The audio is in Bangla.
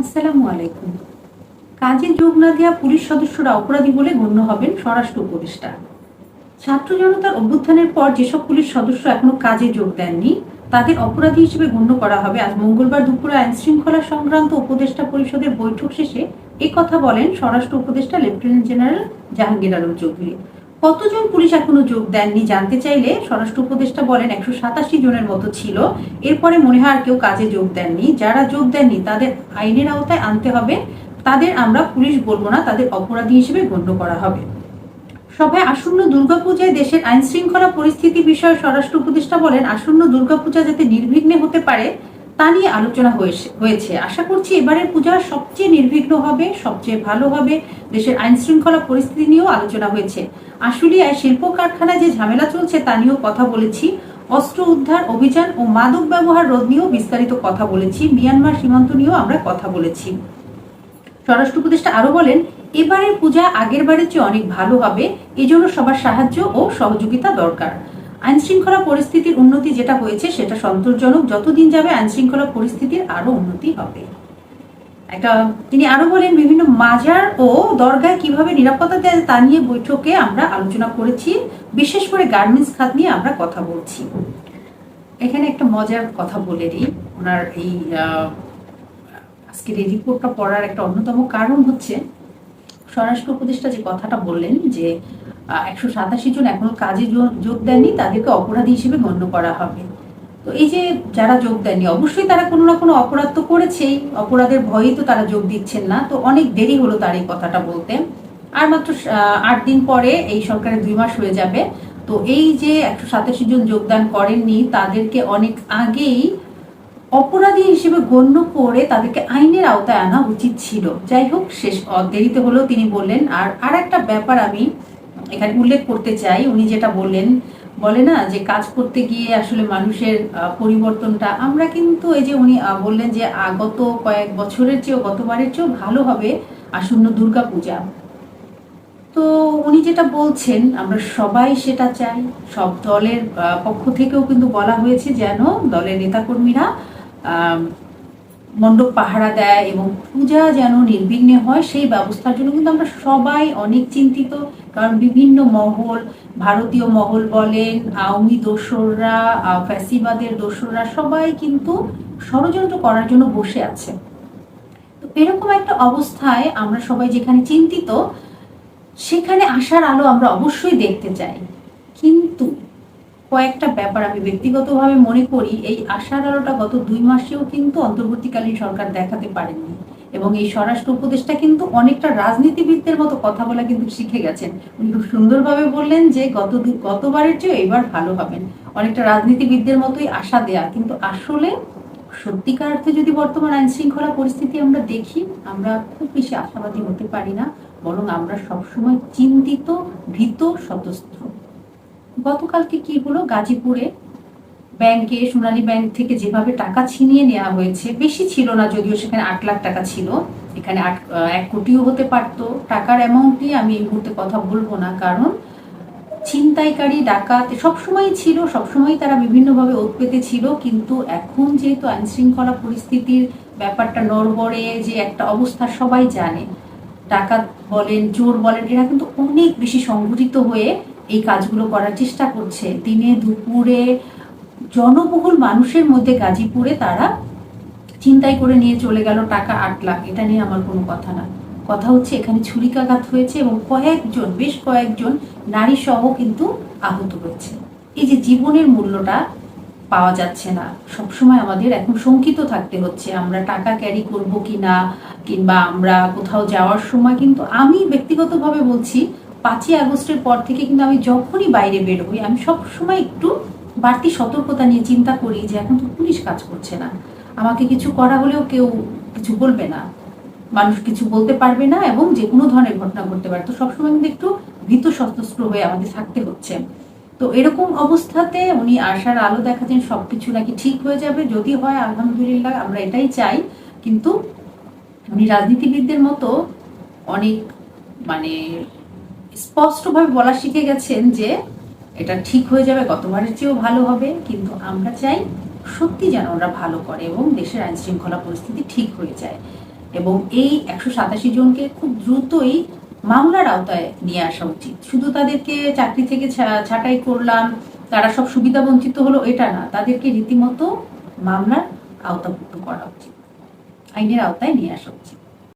আসসালামু আলাইকুম। কাজে যোগ না দেওয়া পুলিশ সদস্যরা অপরাধী বলে গণ্য হবেন স্বরাষ্ট্র উপদেষ্টা। ছাত্র জনতার অভ্যুত্থানের পর যেসব পুলিশ সদস্য এখনও কাজে যোগ দেননি, তাদের অপরাধী হিসেবে গণ্য করা হবে আজ মঙ্গলবার দুপুরে আইন শৃঙ্খলা সংক্রান্ত উপদেষ্টা পরিষদের বৈঠক শেষে কথা বলেন স্বরাষ্ট্র উপদেষ্টা লেফটেন্যান্ট জেনারেল জাহাঙ্গীর আলম চৌধুরী। কতজন পুলিশ এখনও যোগ দেননি জানতে চাইলে স্বরাষ্ট্র উপদেষ্টা বলেন একশো সাতাশি জনের মতো ছিল। এরপরে মনে হয় আর কেউ কাজে যোগ দেননি। যারা যোগ দেননি, তাদের আইনের আওতায় আনতে হবে। তাদের আমরা পুলিশ বলব না, তাদের অপরাধী হিসেবে গণ্য করা হবে। সভায় আসন্ন দুর্গাপূজায় দেশের আইন শৃঙ্খলা পরিস্থিতি বিষয়ে স্বরাষ্ট্র উপদেষ্টা বলেন, আসন্ন দুর্গাপূজা যাতে নির্বিঘ্নে হতে পারে তা নিয়ে আলোচনা হয়েছে আশা করছি এবারের পূজা সবচেয়ে নির্বিঘ্ন হবে, সবচেয়ে ভালো হবে। দেশের আইন শৃঙ্খলা পরিস্থিতি নিয়েও আলোচনা হয়েছে। আশুলিয়ায় শিল্প কারখানায় যে ঝামেলা চলছে তা নিয়েও কথা বলেছি। অস্ত্র উদ্ধার অভিযান ও মাদক ব্যবহার রোধ নিয়েও বিস্তারিত কথা বলেছি। মিয়ানমার সীমান্ত নিয়েও আমরা কথা বলেছি। স্বরাষ্ট্র উপদেষ্টা আরও বলেন, এবারের পূজা আগের বারের চেয়ে অনেক ভালো হবে। এজন্য সবার সাহায্য ও সহযোগিতা দরকার। আইন শৃঙ্খলা পরিস্থিতির উন্নতি যেটা হয়েছে সেটা সন্তোষজনক। যতদিন যাবে আইনশৃঙ্খলা পরিস্থিতির আরও উন্নতি হবে। একটা, তিনি আরও বলেন, বিভিন্ন মাজার ও দরগায় কীভাবে নিরাপত্তা দেয় তা নিয়ে বৈঠকে আমরা আলোচনা করেছি। বিশেষ করে গার্মেন্টস খাত নিয়ে আমরা কথা বলছি। এখানে একটা মজার কথা বলে দিই। ওনার এই আজকের এই রিপোর্টটা পড়ার একটা অন্যতম কারণ হচ্ছে, স্বরাষ্ট্র উপদেষ্টা যে কথাটা বললেন যে একশো সাতাশি জন এখনও কাজে যোগ দেননি, তাদেরকে অপরাধী হিসেবে গণ্য করা হবে। তো এই যে যারা যোগ দেননি, অবশ্যই তারা কোনো না কোনো অপরাধ তো করেছেই, অপরাধের ভয়েই তো তারা যোগ দিচ্ছেন না। তো অনেক দেরি হলো তার এই কথাটা বলতে। আর মাত্র আট দিন পরে এই সরকারের দুই মাস হয়ে যাবে। তো এই যে একশো সাতাশি জন যোগদান করেননি, তাদেরকে অনেক আগেই অপরাধী হিসেবে গণ্য করে তাদেরকে আইনের আওতায় আনা উচিত ছিল। যাই হোক, শেষ দেরিতে হলেও তিনি বললেন। আর আর একটা ব্যাপার আমি এখানে উল্লেখ করতে চাই, উনি যেটা বললেন, বলে না যে কাজ করতে গিয়ে আসলে মানুষের পরিবর্তনটা, আমরা কিন্তু এই যে উনি বললেন যে গত কয়েক বছরের চেয়েও, গতবারের চেয়েও ভালো হবে আসন্ন দুর্গা পূজা তো উনি যেটা বলছেন, আমরা সবাই সেটা চাই, সব দলের পক্ষ থেকেও কিন্তু বলা হয়েছে যেন দলের নেতাকর্মীরা মণ্ডপ পাহারা দেয় এবং পূজা যেন নির্বিঘ্নে হয়, সেই ব্যবস্থার জন্য কিন্তু আমরা সবাই অনেক চিন্তিত কারণ বিভিন্ন মহল, ভারতীয় মহল বলেন, আওয়ামী দোসররা ফ্যাসিবাদের দোসররা সবাই কিন্তু ষড়যন্ত্র করার জন্য বসে আছে। তো এরকম একটা অবস্থায় আমরা সবাই যেখানে চিন্তিত, সেখানে আসার আলো আমরা অবশ্যই দেখতে চাই। কিন্তু কয়েকটা ব্যাপার আমি ব্যক্তিগতভাবে মনে করি, এই আশার আলোটা গত দুই মাসেও কিন্তু অন্তর্বর্তীকালীন সরকার দেখাতে পারেনি এবং এই স্বরাষ্ট্র উপদেষ্টা কিন্তু অনেকটা রাজনীতিবিদদের মতো কথা বলা কিন্তু শিখে গেছেন। উনি খুব সুন্দরভাবে বললেন যে গত গতবারের চেয়ে এবার ভালো হবেন। অনেকটা রাজনীতিবিদদের মতোই আশা দেয়া। কিন্তু আসলে সত্যিকার অর্থে যদি বর্তমান আইন শৃঙ্খলা পরিস্থিতি আমরা দেখি, আমরা খুব বেশি আশাবাদী হতে পারি না, বরং আমরা সবসময় চিন্তিত, ভীত সতস্ত্র গতকালকে কি হলো? গাজীপুরে ব্যাংকে, সোনালী ব্যাংক থেকে যেভাবে টাকা ছিনিয়ে নেওয়া হয়েছে, বেশি ছিল না যদিও সেখানে আট লাখ টাকা ছিল। এখানে আট এক কোটিও হতে পারতো। টাকার অ্যামাউন্ট নিয়ে আমি এই মুহূর্তে কথা বলব না, কারণ ছিনতাইকারী, ডাকাত সবসময় ছিল সবসময় তারা বিভিন্নভাবে ওত পেতে ছিল, কিন্তু এখন যেহেতু আইনশৃঙ্খলা পরিস্থিতির ব্যাপারটা নড়বড়ে, যে একটা অবস্থা সবাই জানে, ডাকাত বলেন, চোর বলেন, এরা কিন্তু অনেক বেশি সংগঠিত হয়ে এই কাজগুলো করার চেষ্টা করছে। দিনে দুপুরে জনবহুল মানুষের মধ্যে গাজীপুরে তারা চিন্তাই করে নিয়ে চলে গেল টাকা আট লাখ। এটা নিয়ে আমার কোনো কথা না। কথা হচ্ছে এখানে ছুরিকাঘাত হয়েছে এবং কয়েকজন, বেশ কয়েকজন নারী সহ কিন্তু আহত হয়েছে। এই যে জীবনের মূল্যটা পাওয়া যাচ্ছে না। সবসময় আমাদের এখন শঙ্কিত থাকতে হচ্ছে, আমরা টাকা ক্যারি করব কি না কিংবা আমরা কোথাও যাওয়ার সময় কিন্তু আমি ব্যক্তিগতভাবে বলছি, পাঁচই আগস্টের পর থেকে কিন্তু আমি যখনই বাইরে বের হই, আমি সবসময় একটু বাড়তি সতর্কতা নিয়ে চিন্তা করি যে এখন তো পুলিশ কাজ করছে না। আমাকে কিছু করা হলেও কেউ কিছু বলবে না। মানুষ কিছু বলতে পারবে না এবং যে কোনো ধরনের ঘটনা ঘটতে পারে। তো সবসময় কিন্তু একটু ভীত সতস্ত্র হয়ে আমাদের থাকতে হচ্ছে। তো এরকম অবস্থাতে উনি আশার আলো দেখাচ্ছেন, সবকিছু নাকি ঠিক হয়ে যাবে। যদি হয়, আলহামদুলিল্লাহ, আমরা এটাই চাই। কিন্তু উনি রাজনীতিবিদদের মতো অনেক মানে স্পষ্টভাবে বলা শিখে গেছেন যে এটা ঠিক হয়ে যাবে, গতবারের চেয়েও ভালো হবে, কিন্তু আমরা চাই সত্যি যেন ওরা ভালো করে এবং দেশের আইন শৃঙ্খলা পরিস্থিতি ঠিক হয়ে যায়। এবং এই একশো সাতাশি জনকে খুব দ্রুতই মামলার আওতায় নিয়ে আসা উচিত। শুধু তাদেরকে চাকরি থেকে ছাঁটাই করলাম, তারা সব সুবিধা বঞ্চিত হলো, এটা না, তাদেরকে রীতিমতো মামলার আওতাভুক্ত করা উচিত। আইনের আওতায় নিয়ে আসা উচিত।